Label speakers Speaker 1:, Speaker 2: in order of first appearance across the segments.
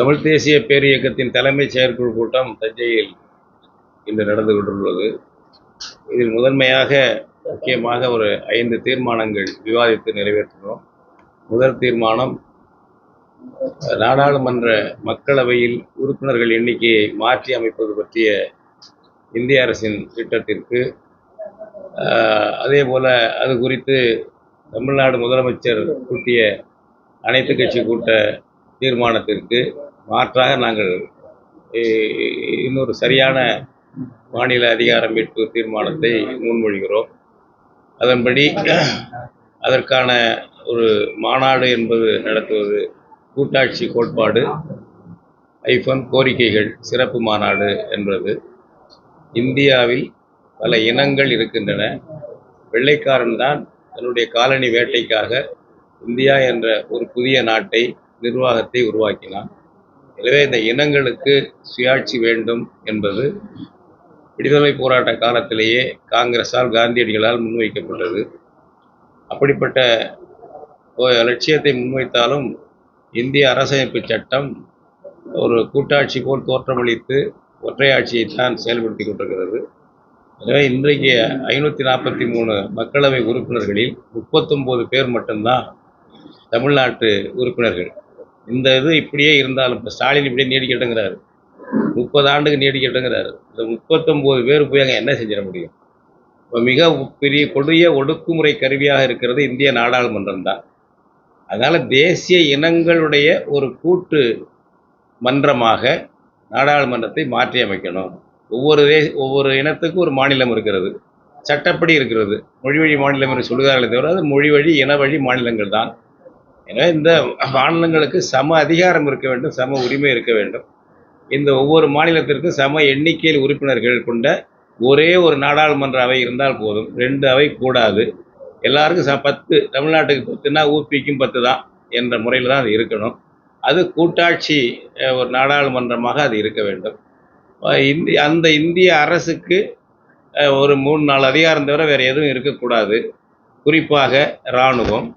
Speaker 1: தமிழ் தேசிய பேரியக்கத்தின் தலைமை செயற்குழு கூட்டம் தஞ்சையில் இன்று நடந்து கொண்டுள்ளது இதில் முதன்மையாக முக்கியமாக ஒரு ஐந்து தீர்மானங்கள் விவாதித்து நிறைவேற்றினோம் முதல் தீர்மானம் நாடாளுமன்ற மக்களவையில் உறுப்பினர்கள் எண்ணிக்கையை மாற்றி அமைப்பது பற்றிய இந்திய அரசின் திட்டத்திற்கு அதே போல் அது குறித்து தமிழ்நாடு முதலமைச்சர் கூட்டிய அனைத்து கட்சி கூட்ட தீர்மானத்திற்கு மாற்றாக நாங்கள் இன்னொரு சரியான மாநில அதிகார மீட்பு தீர்மானத்தை முன்மொழிகிறோம். அதன்படி அதற்கான ஒரு மாநாடு என்பது நடத்துவது கூட்டாட்சி கோட்பாடு ஐஃபன் கோரிக்கைகள் சிறப்பு மாநாடு என்பது. இந்தியாவில் பல இனங்கள் இருக்கின்றன. வெள்ளைக்காரன் தான் தன்னுடைய காலனி வேட்டைக்காக இந்தியா என்ற ஒரு புதிய நாட்டை நிர்வாகத்தை உருவாக்கினான். எனவே இந்த இனங்களுக்கு சுயாட்சி வேண்டும் என்பது விடுதலை போராட்ட காலத்திலேயே காங்கிரஸால் காந்தியடிகளால் முன்வைக்கப்பட்டது. அப்படிப்பட்ட லட்சியத்தை முன்வைத்தாலும் இந்திய அரசமைப்பு சட்டம் ஒரு கூட்டாட்சி போல் தோற்றமளித்து ஒற்றையாட்சியை தான் செயல்படுத்தி கொண்டிருக்கிறது. எனவே இன்றைக்கு ஐநூற்றி நாற்பத்தி மூணு மக்களவை உறுப்பினர்களில் முப்பத்தொம்போது பேர் மட்டும்தான் தமிழ்நாட்டு உறுப்பினர்கள். இந்த இது இப்படியே இருந்தாலும் இப்போ ஸ்டாலின் இப்படியே நீடிக்கட்டுங்கிறாரு. முப்பது ஆண்டுக்கு நீடிக்கட்டுங்கிறாரு. இந்த முப்பத்தொம்போது பேர் போய் அங்கே என்ன செஞ்சிட முடியும்? இப்போ மிக பெரிய கொடிய ஒடுக்குமுறை கருவியாக இருக்கிறது இந்திய நாடாளுமன்றம் தான். அதனால் தேசிய இனங்களுடைய ஒரு கூட்டு மன்றமாக நாடாளுமன்றத்தை மாற்றி அமைக்கணும். ஒவ்வொரு தே ஒவ்வொரு இனத்துக்கும் ஒரு மாநிலம் இருக்கிறது. சட்டப்படி இருக்கிறது. மொழி வழி மாநிலம் என்று சொல்கிறார்களே தவிர அது மொழி வழி இன வழி மாநிலங்கள் தான். எனவே இந்த மாநிலங்களுக்கு சம அதிகாரம் இருக்க வேண்டும் சம உரிமை இருக்க வேண்டும். இந்த ஒவ்வொரு மாநிலத்திற்கும் சம எண்ணிக்கையில் உறுப்பினர்கள் கொண்ட ஒரே ஒரு நாடாளுமன்ற அவை இருந்தால் போதும். ரெண்டு அவை கூடாது. எல்லாருக்கும் ச பத்து தமிழ்நாட்டுக்கு பத்துனா ஊபிக்கும் பத்து தான் என்ற முறையில் தான் அது இருக்கணும். அது கூட்டாட்சி ஒரு நாடாளுமன்றமாக அது இருக்க வேண்டும். இந்தி அந்த இந்திய அரசுக்கு ஒரு மூணு நாலு அதிகாரம் தவிர வேறு எதுவும் இருக்கக்கூடாது. குறிப்பாக இராணுவம்.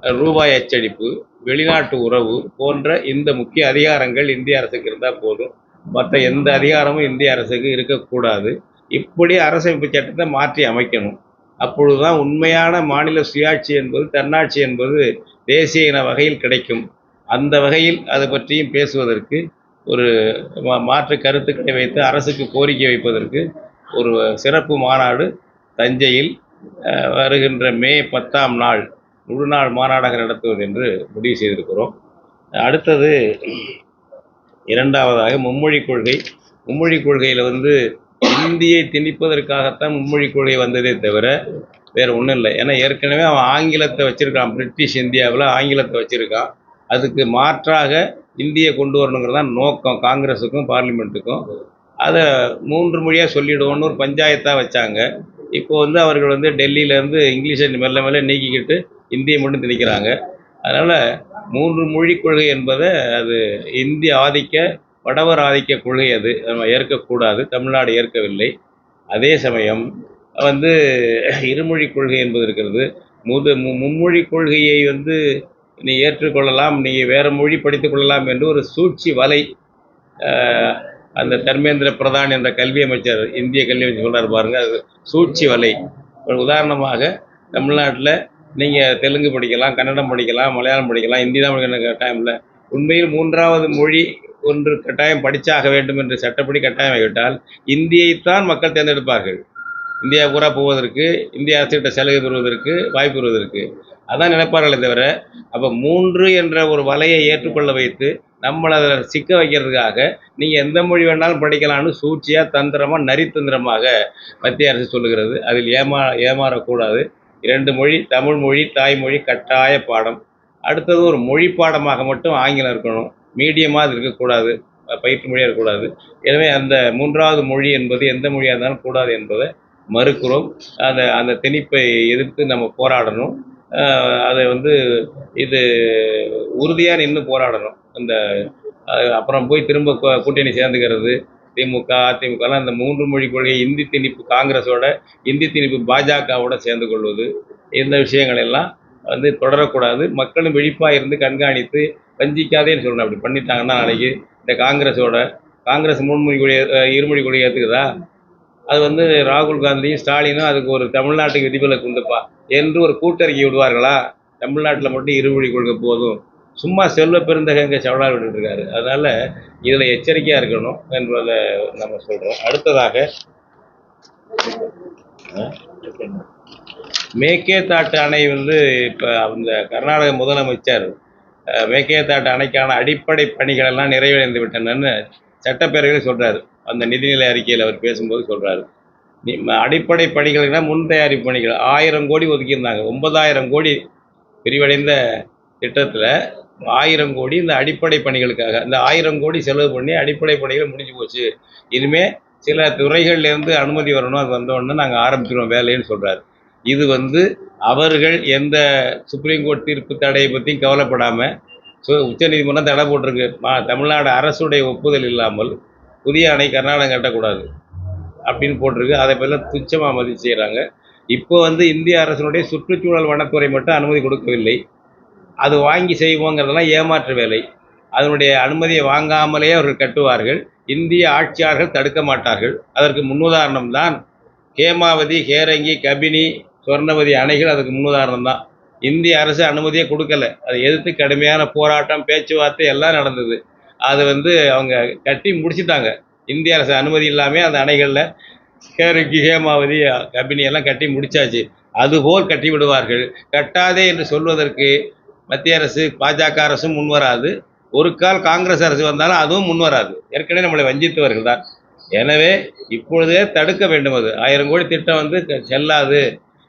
Speaker 1: ரூபாய் அச்சடிப்பு வெளிநாட்டு உறவு போன்ற இந்த முக்கிய அதிகாரங்கள் இந்திய அரசுக்கு இருந்தால் போதும். மற்ற எந்த அதிகாரமும் இந்திய அரசுக்கு இருக்கக்கூடாது. இப்படி அரசமைப்பு சட்டத்தை மாற்றி அமைக்கணும். அப்பொழுதுதான் உண்மையான மாநில சுயாட்சி என்பது தன்னாட்சி என்பது தேசிய இன வகையில் கிடைக்கும். அந்த வகையில் அதை பற்றியும் பேசுவதற்கு ஒரு மா- மாற்று கருத்துக்களை வைத்து அரசுக்கு கோரிக்கை வைப்பதற்கு ஒரு சிறப்பு மாநாடு தஞ்சையில் வருகின்ற மே பத்தாம் நாள் முழு நாள் மாநாடாக நடத்துவது என்று முடிவு செய்திருக்கிறோம். அடுத்தது இரண்டாவதாக மும்மொழி கொள்கை. மும்மொழி கொள்கையில் வந்து இந்தியை திணிப்பதற்காகத்தான் மும்மொழி கொள்கை வந்ததே தவிர வேறு ஒன்றும் இல்லை. ஏன்னா ஏற்கனவே அவன் ஆங்கிலத்தை வச்சுருக்கான். பிரிட்டிஷ் இந்தியாவில் ஆங்கிலத்தை வச்சுருக்கான். அதுக்கு மாற்றாக இந்தியை கொண்டு வரணுங்கிறது தான் நோக்கம் காங்கிரஸுக்கும் பார்லிமெண்ட்டுக்கும். அதை மூன்று மொழியாக சொல்லிவிடுவோன்னு ஒரு பஞ்சாயத்தாக வச்சாங்க. இப்போ வந்து அவர்கள் வந்து டெல்லியிலேருந்து இங்கிலீஷை மெல்ல மெல்ல நீக்கிக்கிட்டு இந்தியை மட்டும் திணிக்கிறாங்க. அதனால் மூன்று மொழி கொள்கை என்பதை அது இந்திய ஆதிக்க வடவர் ஆதிக்க கொள்கை அது. நம்ம ஏற்கக்கூடாது தமிழ்நாடு ஏற்கவில்லை. அதே சமயம் வந்து இருமொழி கொள்கை என்பது இருக்கிறது. முது மு மும்மொழி கொள்கையை வந்து நீ ஏற்றுக்கொள்ளலாம் நீ வேறு மொழி படித்துக்கொள்ளலாம் என்று ஒரு சூழ்ச்சி வலை அந்த தர்மேந்திர பிரதான் என்ற கல்வி அமைச்சர் இந்திய கல்வி அமைச்சர் சொல்கிறார் பாருங்கள் அது சூழ்ச்சி வலை. ஒரு உதாரணமாக தமிழ்நாட்டில் நீங்கள் தெலுங்கு படிக்கலாம் கன்னடம் படிக்கலாம் மலையாளம் படிக்கலாம் ஹிந்தி தான் படிக்கணும் கட்டாயம் இல்லை உண்மையில் மூன்றாவது மொழி ஒன்று கட்டாயம் படித்தாக வேண்டும் என்று சட்டப்படி கட்டாயமாகிவிட்டால் இந்தியைத்தான் மக்கள் தேர்ந்தெடுப்பார்கள். இந்தியா பூரா போவதற்கு இந்திய அரசிட்ட சலுகை பெறுவதற்கு வாய்ப்பு பெறுவதற்கு. அதான் நினைப்பார்களே தவிர அப்போ மூன்று என்ற ஒரு வலையை ஏற்றுக்கொள்ள வைத்து நம்மளை அதில் சிக்க வைக்கிறதுக்காக நீங்கள் எந்த மொழி வேணாலும் படிக்கலாம்னு சூழ்ச்சியாக தந்திரமாக நரித்தந்திரமாக மத்திய அரசு சொல்லுகிறது. அதில் ஏமா ஏமாறக்கூடாது. இரண்டு மொழி தமிழ் மொழி தாய்மொழி கட்டாய பாடம். அடுத்தது ஒரு மொழி பாடமாக மட்டும் ஆங்கிலம் இருக்கணும். மீடியமாக அது இருக்கக்கூடாது. பயிற்று மொழியாக இருக்கக்கூடாது. எனவே அந்த மூன்றாவது மொழி என்பது எந்த மொழியாக இருந்தாலும் கூடாது என்பதை மறுக்கிறோம். அந்த அந்த திணிப்பை எதிர்த்து நம்ம போராடணும். அதை வந்து இது உறுதியாக நின்று போராடணும். அந்த அப்புறம் போய் திரும்ப கூட்டணி சேர்ந்துக்கிறது திமுக அதிமுகலாம் இந்த மூன்று மொழி கொள்கை இந்தி திணிப்பு காங்கிரஸோட இந்தி திணிப்பு பாஜகவோட சேர்ந்து கொள்வது இந்த விஷயங்கள் எல்லாம் வந்து தொடரக்கூடாது. மக்களும் விழிப்பாக இருந்து கண்காணித்து வஞ்சிக்காதேன்னு சொல்லணும். அப்படி பண்ணிட்டாங்கன்னா நாளைக்கு இந்த காங்கிரஸோட காங்கிரஸ் மூன்மொழி கொடி இருமொழி கொடி ஏற்றுக்குதா அது வந்து ராகுல் காந்தியும் ஸ்டாலினும் அதுக்கு ஒரு தமிழ்நாட்டுக்கு விதிவிலக்கு உண்டுப்பா. என்று ஒரு கூட்டறிக்கை விடுவார்களா? தமிழ்நாட்டில் மட்டும் இருவழி கொள்கை போதும். சும்மா செல்வ பெருந்தகங்க சவடால் விட்டுட்டு அதனால் இதில் எச்சரிக்கையாக இருக்கணும் என்பதை நம்ம சொல்கிறோம் அடுத்ததாக மேக்கேதாட்டு அணை வந்து இப்போ அந்த கர்நாடக முதலமைச்சர் அஹ், அணைக்கான அடிப்படை பணிகள் எல்லாம் நிறைவடைந்து விட்டனன்னு சட்டப்பேரவையில் சொல்கிறாரு அந்த நிதிநிலை அறிக்கையில் அவர் பேசும்போது சொல்கிறார் நீ அடிப்படை பணிகள்னா முன் தயாரிப்பு பணிகள். ஆயிரம் கோடி ஒதுக்கியிருந்தாங்க. ஒன்பதாயிரம் கோடி விரிவடைந்த திட்டத்தில் ஆயிரம் கோடி இந்த அடிப்படை பணிகளுக்காக இந்த ஆயிரம் கோடி செலவு பண்ணி அடிப்படை பணிகள் முடிஞ்சு போச்சு. இனிமேல் சில துறைகள்லேருந்து அனுமதி வரணும். அது வந்தோடனே நாங்கள் ஆரம்பிச்சிருவோம் வேலைன்னு சொல்கிறார் இது வந்து அவர்கள் எந்த சுப்ரீம் கோர்ட் தீர்ப்பு தடையை பற்றியும் கவலைப்படாமல் ஸோ உச்சநீதிமன்றம் தடை போட்டிருக்கு. மா தமிழ்நாடு அரசுடைய ஒப்புதல் இல்லாமல் புதிய அணை கர்நாடகம் கட்டக்கூடாது அப்படின்னு போட்டிருக்கு. அதை பற்றிலாம் துச்சமாக மதிப்பு செய்கிறாங்க இப்போ வந்து இந்திய அரசினுடைய சுற்றுச்சூழல் வனத்துறை மட்டும் அனுமதி கொடுக்கவில்லை. அது வாங்கி செய்வோங்கிறதெல்லாம் ஏமாற்று வேலை. அதனுடைய அனுமதியை வாங்காமலே அவர்கள் கட்டுவார்கள். இந்திய ஆட்சியாளர்கள் தடுக்க மாட்டார்கள். அதற்கு முன்னுதாரணம் தான் ஹேமாவதி ஹேரங்கி கபினி சொர்ணவதி அணைகள் அதுக்கு முன்னுதாரணம் தான். இந்திய அரசு அனுமதியே கொடுக்கல. அதை எதிர்த்து கடுமையான போராட்டம் பேச்சுவார்த்தை எல்லாம் நடந்தது. அது வந்து அவங்க கட்டி முடிச்சிட்டாங்க. இந்திய அரசு அனுமதி இல்லாமல் அந்த அணைகளில் கேருக்கு ஹேமாவதி கபினியெல்லாம் கட்டி முடிச்சாச்சு. அதுபோல் கட்டி விடுவார்கள். கட்டாதே என்று சொல்வதற்கு மத்திய அரசு பாஜக அரசும் முன்வராது ஒரு கால் காங்கிரஸ் அரசு வந்தாலும் அதுவும் முன்வராது ஏற்கனவே நம்மளை வஞ்சித்தவர்கள் தான். எனவே இப்பொழுதே தடுக்க வேண்டும் அது. ஆயிரம் கோடி திட்டம் வந்து செல்லாது.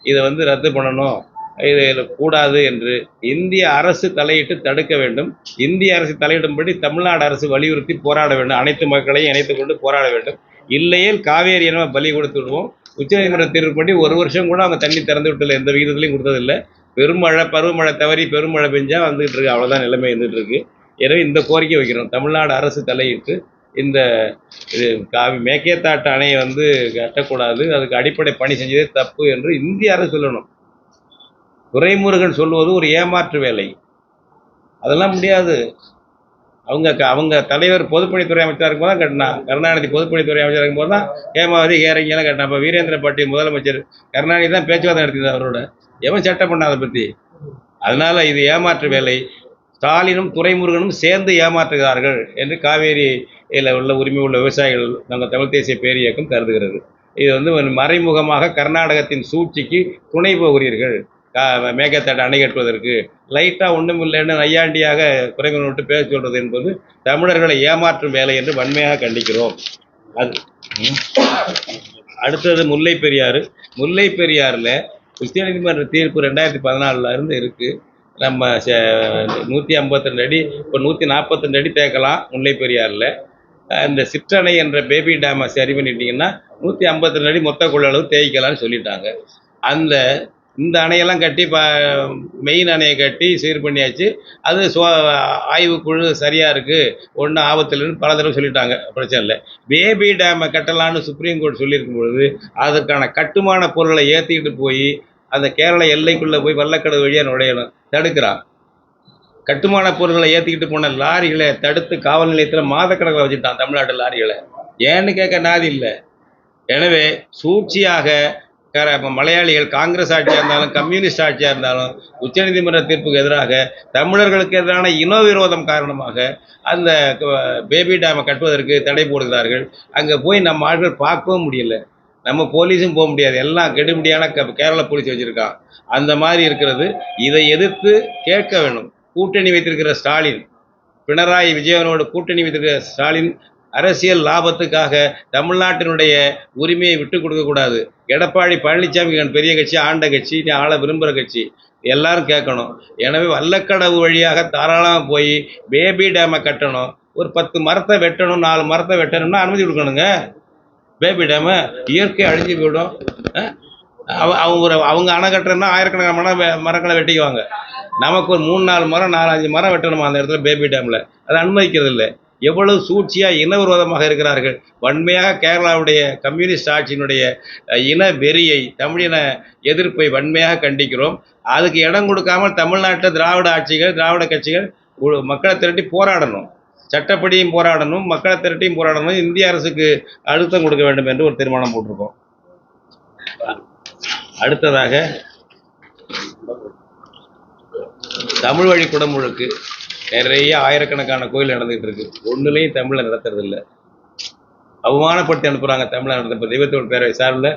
Speaker 1: இதை வந்து ரத்து பண்ணணும். இதில் கூடாது என்று இந்திய அரசு தலையிட்டு தடுக்க வேண்டும். இந்திய அரசு தலையிடும்படி தமிழ்நாடு அரசு வலியுறுத்தி போராட வேண்டும். அனைத்து மக்களையும் இணைத்துக் கொண்டு போராட வேண்டும். இல்லையே காவேரி என பலி கொடுத்து விடுவோம். உச்சநீதிமன்ற தீர்ப்புப்படி ஒரு வருஷம் கூட அவங்க தண்ணி திறந்து விட்டதில்லை. எந்த விகிதத்துலையும் கொடுத்ததில்லை. பெருமழை பருவமழை தவறி பெருமழை பெஞ்சா வந்துகிட்டு இருக்கு. அவ்வளோதான் நிலைமை இருந்துகிட்டு இருக்கு. எனவே இந்த கோரிக்கை வைக்கிறோம். தமிழ்நாடு அரசு தலையிட்டு இந்த இது காவி மேக்கேத்தாட்டு அணையை வந்து கட்டக்கூடாது. அதுக்கு அடிப்படை பணி செஞ்சதே தப்பு என்று இந்திய அரசு சொல்லணும். துரைமுருகன் சொல்வது ஒரு ஏமாற்று வேலை. அதெல்லாம் முடியாது. அவங்க க- அவங்க தலைவர் பொதுப்பணித்துறை அமைச்சராக இருக்கும்போது தான் கட்டினா கருணாநிதி பொதுப்பணித்துறை அமைச்சராக இருக்கும்போது தான் ஏமாவதி ஏறங்கியெல்லாம் கட்டினா அப்போ வீரேந்திர பாட்டீல் முதலமைச்சர் கருணாநிதி தான் பேச்சுவார்த்தை நடத்தினார் அவரோட. எவன் சட்டம் பண்ண அதை பற்றி அதனால் இது ஏமாற்று வேலை. ஸ்டாலினும் துறைமுருகனும் சேர்ந்து ஏமாற்றுகிறார்கள் என்று காவேரியில் உள்ள உரிமை உள்ள விவசாயிகள் நாங்கள் தமிழ் தேசிய பேரியக்கம் கருதுகிறது. இது வந்து மறைமுகமாக கர்நாடகத்தின் சூழ்ச்சிக்கு துணை போகிறீர்கள். மேகத்தாட்டை அணை கட்டுவதற்கு. லைட்டாக ஒன்றும் இல்லைன்னு நையாண்டியாக துறைமுருகன் விட்டு பேச சொல்வது என்பது தமிழர்களை ஏமாற்றும் வேலை என்று வன்மையாக கண்டிக்கிறோம். அது அடுத்தது முல்லை பெரியாறு. முல்லை பெரியாறில் உச்சநீதிமன்ற தீர்ப்பு ரெண்டாயிரத்தி பதினாலில் இருந்து இருக்குது நம்ம நூற்றி ஐம்பத்திரெண்டு அடி இப்போ நூற்றி நாற்பத்தெண்டு அடி தேக்கலாம் முல்லை பெரியாறில். இந்த சிற்றணை என்ற பேபி டேமை சரி பண்ணிட்டீங்கன்னா நூற்றி ஐம்பத்தெண்டு அடி மொத்த கொள்ளளவு தேய்க்கலாம்னு சொல்லிட்டாங்க. அந்த இந்த அணையெல்லாம் கட்டி ப மெயின் அணையை கட்டி சீர் பண்ணியாச்சு. அது சோ ஆய்வுக்குழு சரியாக இருக்குது ஒன்றும் ஆபத்தில்லைன்னு பல தடவை சொல்லிட்டாங்க. பிரச்சனை இல்லை. பேபி டேமை கட்டலான்னு சுப்ரீம் கோர்ட் சொல்லியிருக்கும் பொழுது அதற்கான கட்டுமான பொருளை ஏற்றிக்கிட்டு போய் அந்த கேரள எல்லைக்குள்ளே போய் வல்லக்கடவு வழியாக நுழையணும். தடுக்கிறான் கட்டுமான பொருட்களை ஏற்றிக்கிட்டு போன லாரிகளை தடுத்து காவல் நிலையத்தில் மாதக்கணக்கில் வச்சுட்டான் தமிழ்நாட்டு லாரிகளை. ஏன்னு கேட்க நாதி இல்லை. எனவே சூழ்ச்சியாக இப்போ மலையாளிகள் காங்கிரஸ் ஆட்சியாக இருந்தாலும் கம்யூனிஸ்ட் ஆட்சியாக இருந்தாலும் உச்சநீதிமன்ற தீர்ப்புக்கு எதிராக தமிழர்களுக்கு எதிரான இன விரோதம் காரணமாக அந்த பேபி டேமை கட்டுவதற்கு தடை போடுகிறார்கள். அங்கே போய் நம்ம ஆட்கள் பார்க்கவும் முடியல. நம்ம போலீஸும் போக முடியாது. எல்லாம் கெடுமடியான க- கேரள போலீஸ் வச்சுருக்கான். அந்த மாதிரி இருக்கிறது. இதை எதிர்த்து கேட்க வேணும். கூட்டணி வைத்திருக்கிற ஸ்டாலின் பினராயி விஜயனோடு கூட்டணி வைத்திருக்கிற ஸ்டாலின் அரசியல் லாபத்துக்காக தமிழ்நாட்டினுடைய உரிமையை விட்டு கொடுக்கக்கூடாது எடப்பாடி பழனிசாமி பெரிய கட்சி ஆண்ட கட்சி நீ ஆள விரும்புகிற கட்சி. எல்லாரும் கேட்கணும். எனவே வல்லக்கடவு வழியாக தாராளமாக போய் பேபி டேமை கட்டணும். ஒரு பத்து மரத்தை வெட்டணும் நாலு மரத்தை வெட்டணும்னா அனுமதி கொடுக்கணுங்க. பேபி டேமை இயற்கை அழிஞ்சு போயிடும். அவ அவங்க ஒரு அவங்க அணை கட்டுறதுனா ஆயிரக்கணக்கான மரம் மரங்களை வெட்டிக்குவாங்க. நமக்கு ஒரு மூணு நாலு மரம் நாலஞ்சு மரம் வெட்டணுமா அந்த இடத்துல பேபி டேமில்? அதை அனுமதிக்கிறது இல்லை எவ்வளவு சூழ்ச்சியாக இனவிரோதமாக இருக்கிறார்கள். வன்மையாக கேரளாவுடைய கம்யூனிஸ்ட் ஆட்சியினுடைய இன வெறியை தமிழின எதிர்ப்பை வன்மையாக கண்டிக்கிறோம். அதுக்கு இடம் கொடுக்காமல் தமிழ்நாட்டில் திராவிட ஆட்சிகள் திராவிட கட்சிகள் மக்களை திரட்டி போராடணும். சட்டப்படியும் போராடணும் மக்களை திரட்டியும் போராடணும். இந்திய அரசுக்கு அழுத்தம் கொடுக்க வேண்டும் என்று ஒரு தீர்மானம் போட்டிருக்கோம். அடுத்ததாக தமிழ் வழி குடமுழுக்கு நிறைய ஆயிரக்கணக்கான கோயில் நடந்துகிட்டு இருக்கு. ஒன்றுலையும் தமிழில் நடத்துறது இல்லை அவமானப்படுத்தி அனுப்புகிறாங்க தமிழை நடத்த. இப்போ தெய்வத்தோட பேரவை சார்பில்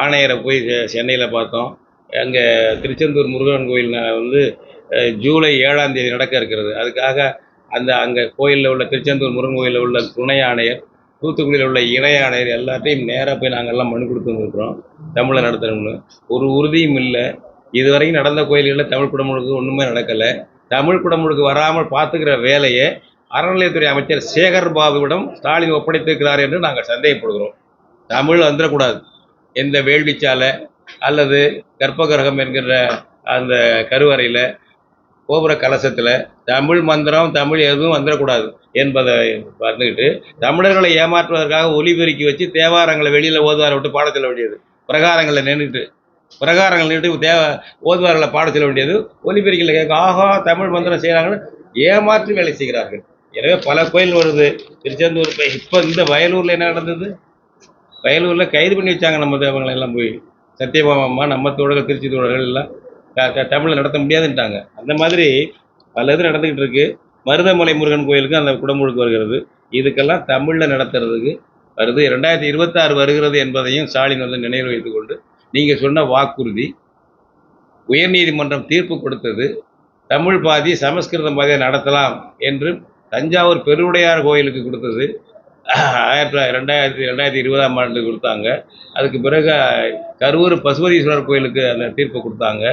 Speaker 1: ஆணையரை போய் சென்னையில் பார்த்தோம். அங்கே திருச்செந்தூர் முருகன் கோயில் வந்து ஜூலை ஏழாம் தேதி நடக்க இருக்கிறது. அதுக்காக அந்த அங்கே கோயிலில் உள்ள திருச்செந்தூர் முருகன் கோயிலில் உள்ள துணை ஆணையர் தூத்துக்குடியில் உள்ள இணை ஆணையர் எல்லாத்தையும் நேராக போய் நாங்கள்லாம் மனு கொடுத்து தமிழை நடத்தணும்னு. ஒரு உறுதியும் இல்லை. இதுவரைக்கும் நடந்த கோயில்களில் தமிழ் குடமுழுக்கு ஒன்றுமே நடக்கலை. தமிழ் குடமுழுக்கு வராமல் பார்த்துக்கிற வேலையை அறநிலையத்துறை அமைச்சர் சேகர் பாபுவிடம் ஸ்டாலின் ஒப்படைத்திருக்கிறார் என்று நாங்கள் சந்தேகப்படுகிறோம். தமிழ் வந்துடக்கூடாது எந்த வேள்விச்சாலை அல்லது கர்ப்பகிரகம் என்கிற அந்த கருவறையில் கோபுர கலசத்தில் தமிழ் மந்திரம் தமிழ் எதுவும் வந்துடக்கூடாது என்பதை பார்த்துக்கிட்டு தமிழர்களை ஏமாற்றுவதற்காக ஒலிபெருக்கி வச்சு தேவாரங்களை வெளியில் ஓதுவார விட்டு பாடத்தில் வேண்டியது. பிரகாரங்களில் நின்றுட்டு பிரகாரங்கள் நின்றுட்டு தேவ பாட சொல்ல வேண்டியது. ஒலிபெருக்கில் கேட்க ஆஹா தமிழ் மந்திரம் செய்கிறாங்கன்னு ஏமாற்றி வேலை செய்கிறார்கள். எனவே பல கோயில் வருது. திருச்செந்தூர் இப்போ இப்போ இந்த வயலூரில் என்ன நடந்தது? வயலூரில் கைது பண்ணி வச்சாங்க நம்ம தேவங்களை எல்லாம் போய். சத்தியபாமா நம்ம தோழர்கள் திருச்சி தோழர்கள் எல்லாம். தமிழில் நடத்த முடியாதுன்ட்டாங்க. அந்த மாதிரி பல இது நடந்துக்கிட்டு இருக்கு. மருதமலை முருகன் கோயிலுக்கு அந்த குடமுழுக்கு வருகிறது. இதுக்கெல்லாம் தமிழில் நடத்துறதுக்கு வருது. ரெண்டாயிரத்தி இருபத்தாறு வருகிறது என்பதையும் ஸ்டாலின் வந்து நினைவு வைத்துக்கொண்டு நீங்கள் சொன்ன வாக்குறுதி உயர்நீதிமன்றம் தீர்ப்பு கொடுத்தது. தமிழ் பாதி சமஸ்கிருதம் பாதியை நடத்தலாம் என்று தஞ்சாவூர் பெருவுடையார் கோயிலுக்கு கொடுத்தது. ஆயிரத்தி தொள்ளாயிரத்தி ரெண்டாயிரத்தி ரெண்டாயிரத்தி இருபதாம் ஆண்டு கொடுத்தாங்க. அதுக்கு பிறகு கரூர் பசுபதீஸ்வரர் கோயிலுக்கு அந்த தீர்ப்பு கொடுத்தாங்க.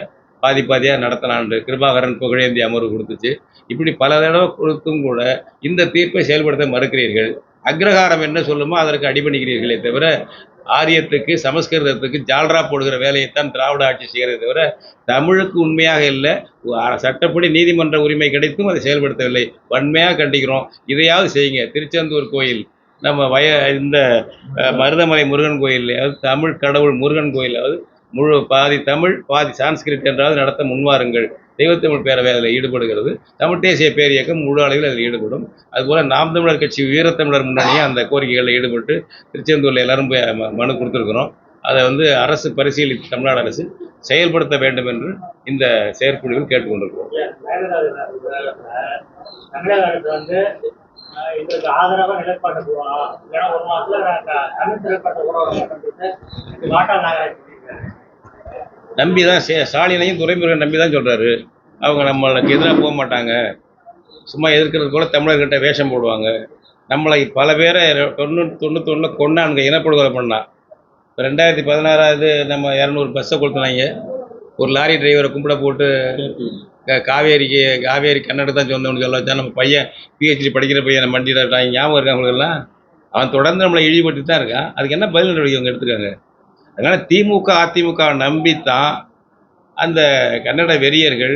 Speaker 1: பாதி பாதியாக நடத்தலான்ட்டு கிருபாகரன் புகழேந்தி அமர்வு கொடுத்துச்சு. இப்படி பல தடவை கொடுத்தும் கூட இந்த தீர்ப்பை செயல்படுத்த மறுக்கிறீர்கள். அக்ரஹாரம் என்ன சொல்லுமோ அதற்கு அடிபணிக்கிறீர்களே தவிர ஆரியத்துக்கு சமஸ்கிருதத்துக்கு ஜால்ரா போடுகிற வேலையைத்தான் திராவிட ஆட்சி செய்கிறதே தவிர தமிழுக்கு உண்மையாக இல்லை. சட்டப்படி நீதிமன்ற உரிமை கிடைத்தும் அதை செயல்படுத்தவில்லை. வன்மையாக கண்டிக்கிறோம். இதையாவது செய்யுங்க. திருச்செந்தூர் கோயில் நம்ம வய இந்த மருதமலை முருகன் கோயில்லையாவது தமிழ் கடவுள் முருகன் கோயில் அதாவது முழு பாதி தமிழ் பாதி சான்ஸ்கிரிட் என்றாவது நடத்த முன்வாருங்கள். தெய்வத்தமிழ் பேரவை அதில் ஈடுபடுகிறது. தமிழ் தேசிய பேரியக்கம் முழு அளவில் அதில் ஈடுபடும். அதுபோல் நாம் தமிழர் கட்சி வீரத்தமிழர் முன்னணியும் அந்த கோரிக்கைகளில் ஈடுபட்டு திருச்செந்தூரில் எல்லாரும் போய் மனு கொடுத்துருக்குறோம். அதை வந்து அரசு பரிசீலித்து தமிழ்நாடு அரசு செயல்படுத்த வேண்டும் என்று இந்த செயற்குழுவில் கேட்டுக்கொண்டிருக்கிறோம்.
Speaker 2: தமிழக அரசு வந்து இதற்கு ஏன்னா ஒரு மாதத்தில் நாகராஜ்
Speaker 1: நம்பி தான் சே ஸ்டாலினையும் துறைமுருகன் நம்பி தான் சொல்கிறாரு அவங்க நம்மளுக்கு எதிராக போக மாட்டாங்க. சும்மா எதிர்க்கிறது கூட தமிழர்கிட்ட வேஷம் போடுவாங்க. நம்மளை பல பேரை தொண்ணூற்றி தொண்ணூத்தொன்னில் கொண்டானுங்க இனப்படுகொலை பண்ணா. இப்போ ரெண்டாயிரத்தி பதினாறாவது நம்ம இரநூறு பஸ்ஸை கொடுத்துனாங்க ஒரு லாரி டிரைவரை கும்பிட போட்டு காவேரிக்கு காவேரி கன்னட தான் சொந்தவனு சொல்ல வச்சா நம்ம பையன் பிஹெச்டி படிக்கிற பையன் மண்டியில் ஞாபகம் இருக்காங்க ஞாபகம் அவங்களுக்கெல்லாம் அவன் தொடர்ந்து நம்மளை இழிபட்டு தான் இருக்கான். அதுக்கு என்ன பதில் நடவடிக்கை அவங்க எடுத்துருக்காங்க? அதனால் திமுக அதிமுக நம்பித்தான் அந்த கன்னட வெறியர்கள்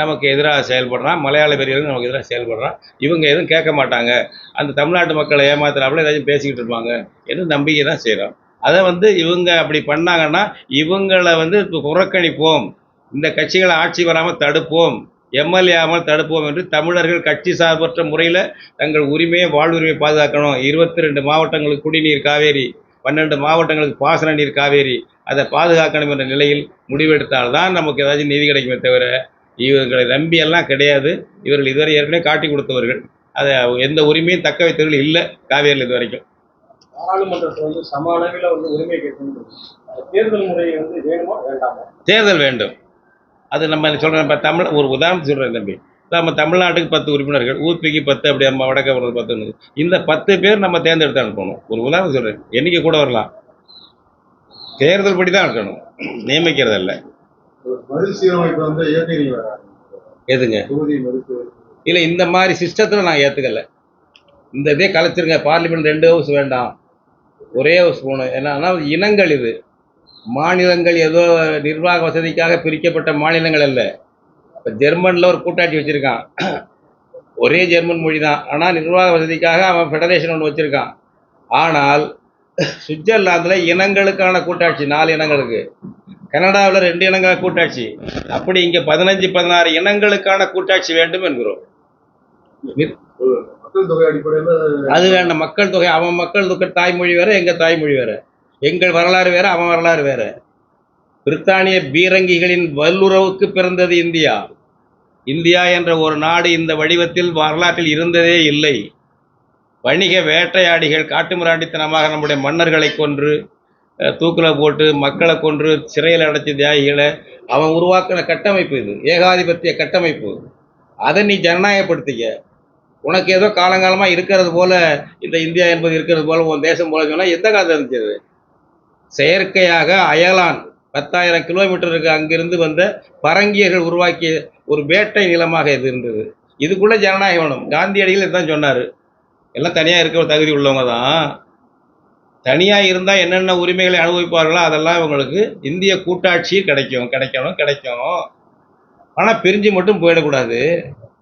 Speaker 1: நமக்கு எதிராக செயல்படுறான் மலையாள வெறியர்கள் நமக்கு எதிராக செயல்படுறான். இவங்க எதுவும் கேட்க மாட்டாங்க. அந்த தமிழ்நாட்டு மக்களை ஏமாத்துறாப்புல ஏதாச்சும் பேசிக்கிட்டு இருப்பாங்க என்று நம்பிக்கை தான் செய்கிறோம் அதை வந்து இவங்க அப்படி பண்ணாங்கன்னா இவங்களை வந்து புறக்கணிப்போம். இந்த கட்சிகளை ஆட்சி வராமல் தடுப்போம். எம்எல்ஏ ஆகாமல் தடுப்போம் என்று தமிழர்கள் கட்சி சார்பற்ற முறையில் தங்கள் உரிமையை வாழ்வுரிமையை பாதுகாக்கணும். இருபத்தி ரெண்டு மாவட்டங்களுக்கு குடிநீர் காவேரி பன்னெண்டு மாவட்டங்களுக்கு பாசன நீர் காவேரி அதை பாதுகாக்கணும் என்ற நிலையில் முடிவெடுத்தால்தான் நமக்கு ஏதாச்சும் நீதி கிடைக்குமே தவிர இவர்களை நம்பி எல்லாம் கிடையாது. இவர்கள் இதுவரை ஏற்கனவே காட்டி கொடுத்தவர்கள். அதை எந்த உரிமையும் தக்க வைத்தவர்கள் இல்லை காவேரியில் இது வரைக்கும்
Speaker 2: நாடாளுமன்றத்தில் வந்து சம அளவில் வந்து உரிமை கேட்கணும். தேர்தல் முறை வந்து வேணுமா வேண்டாமா?
Speaker 1: தேர்தல் வேண்டும். அது நம்ம சொல்கிறேன் இப்போ தமிழ் ஒரு உதாரணம் சொல்கிறேன் தம்பி. நம்ம தமிழ்நாட்டுக்கு பத்து உறுப்பினர்கள் ஊப்பிக்கு பத்து அப்படி நம்ம வடக்க ஒரு பத்து இந்த பத்து பேர் நம்ம தேர்ந்தெடுத்து அனுப்பணும். ஒரு உதாரணம் சொல்கிறேன் எண்ணிக்கை கூட வரலாம். தேர்தல் படி தான் இருக்கணும்
Speaker 3: வந்து ஏற்கனவே
Speaker 1: எதுங்க? இல்லை இந்த மாதிரி சிஸ்டத்தில் நான் ஏற்றுக்கல இந்த இதே கலைச்சிருங்க பார்லிமெண்ட் ரெண்டு ஹவுஸ் வேண்டாம். ஒரே ஹவுஸ் போகணும். ஏன்னா இனங்கள் இது. மாநிலங்கள் ஏதோ நிர்வாக வசதிக்காக பிரிக்கப்பட்ட மாநிலங்கள் அல்ல. இப்போ ஜெர்மனில் ஒரு கூட்டாட்சி வச்சுருக்கான். ஒரே ஜெர்மன் மொழி தான் ஆனால் நிர்வாக வசதிக்காக அவன் ஃபெடரேஷன் ஒன்று வச்சுருக்கான். ஆனால் சுவிட்சர்லாந்தில் இனங்களுக்கான கூட்டாட்சி நாலு இனங்களுக்கு. கனடாவில் ரெண்டு இனங்கள் கூட்டாட்சி. அப்படி இங்கே பதினஞ்சு பதினாறு இனங்களுக்கான கூட்டாட்சி வேண்டும் என்கிறோம். அது வேண்டாம். மக்கள் தொகை அவன் மக்கள் தொகை தாய்மொழி வேற எங்க தாய்மொழி வேற. எங்கள் வரலாறு வேற அவன் வரலாறு வேற. பிரித்தானிய பீரங்கிகளின் வல்லுறவுக்கு பிறந்தது இந்தியா. இந்தியா என்ற ஒரு நாடு இந்த வடிவத்தில் வரலாற்றில் இருந்ததே இல்லை. வணிக வேட்டையாடிகள் காட்டுமிராண்டித்தனமாக நம்முடைய மன்னர்களை கொன்று தூக்கில் போட்டு மக்களை கொன்று சிறையில் அடைச்ச தியாகிகளை அவன் உருவாக்கின கட்டமைப்பு இது ஏகாதிபத்திய கட்டமைப்பு. அதை நீ ஜனநாயகப்படுத்திக்க. உனக்கு ஏதோ காலங்காலமாக இருக்கிறது போல இந்த இந்தியா என்பது இருக்கிறது போல உன் தேசம் போல சொன்னால் எந்த காலத்தில் இருந்துச்சு செயற்கையாக அயலான் பத்தாயிரம் கிலோமீட்டருக்கு அங்கிருந்து வந்த பரங்கியர்கள் உருவாக்கிய ஒரு வேட்டை நிலமாக இது இருந்தது. இதுக்குள்ள ஜனநாயகம். வேணும் காந்தியடிகள் இதுதான் சொன்னார். எல்லாம் தனியாக இருக்க ஒரு தகுதி உள்ளவங்க தான். தனியாக இருந்தால் என்னென்ன உரிமைகளை அனுபவிப்பார்களோ அதெல்லாம் இவங்களுக்கு இந்திய கூட்டாட்சி கிடைக்கும். கிடைக்கணும் கிடைக்கும். ஆனால் பிரிஞ்சு மட்டும் போயிடக்கூடாது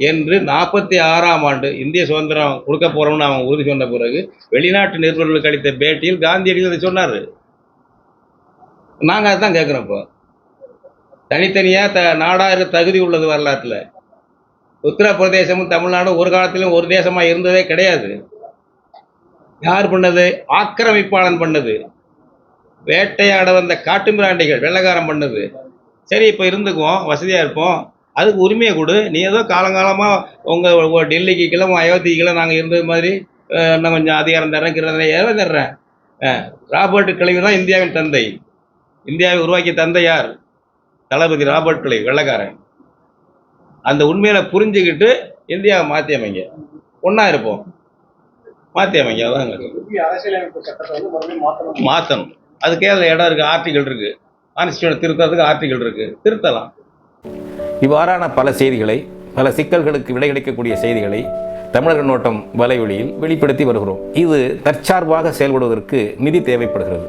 Speaker 1: என்று நாற்பத்தி ஆறாம் ஆண்டு இந்திய சுதந்திரம் கொடுக்க போறோம்னு அவங்க உறுதி சொன்ன பிறகு வெளிநாட்டு நிருபர்களுக்கு அளித்த பேட்டியில் காந்தியடிகள் அதை சொன்னார். நாங்கள் அதுதான் கேட்குறோம் இப்போ. தனித்தனியாக த நாடாக தகுதி உள்ளது வரலாற்றில். உத்தரப்பிரதேசமும் தமிழ்நாடும் ஒரு காலத்திலும் ஒரு தேசமாக இருந்ததே கிடையாது. யார் பண்ணது? ஆக்கிரமிப்பாளன் பண்ணது. வேட்டையாட வந்த காட்டுமிராண்டிகள் வெள்ளக்காரம் பண்ணது. சரி இப்போ இருந்துக்குவோம் வசதியாக இருப்போம். அதுக்கு உரிமையை கொடு. நீ ஏதோ காலங்காலமாக உங்கள் டெல்லிக்கு கிளம்ப அயோத்திக்கு கிளம்ப நாங்கள் இருந்தது மாதிரி இன்னும் கொஞ்சம் அதிகாரம் தர்றேன் கிரதை ஏதோ தர்றேன்? ராபர்ட் கிளைவு தான் இந்தியாவின் தந்தை. இந்தியாவை உருவாக்கிய தந்தை யார்? தளபதி ராபர்ட் கிளைவ் வெள்ளக்காரன். அந்த உண்மையில புரிஞ்சுக்கிட்டு இந்தியாவை மாற்றி அமைங்க. ஒன்றா இருப்போம். மாற்றி அமைங்க அதான்
Speaker 2: இந்திய அரசியலமைப்பு சட்டத்தை வந்து மறுபடியும்
Speaker 1: மாற்றணும் அதுக்கே அதில் இடம் இருக்குது ஆர்டிகல் இருக்குது கான்ஸ்டியூஷன் திருத்தறதுக்கு ஆர்டிகல் இருக்குது திருத்தலாம்.
Speaker 4: இவ்வாறான பல செய்திகளை பல சிக்கல்களுக்கு விடை கிடைக்கக்கூடிய செய்திகளை தமிழக நோட்டம் வலையொலியில் வெளிப்படுத்தி வருகிறோம். இது தற்சார்பாக செயல்படுவதற்கு நிதி தேவைப்படுகிறது.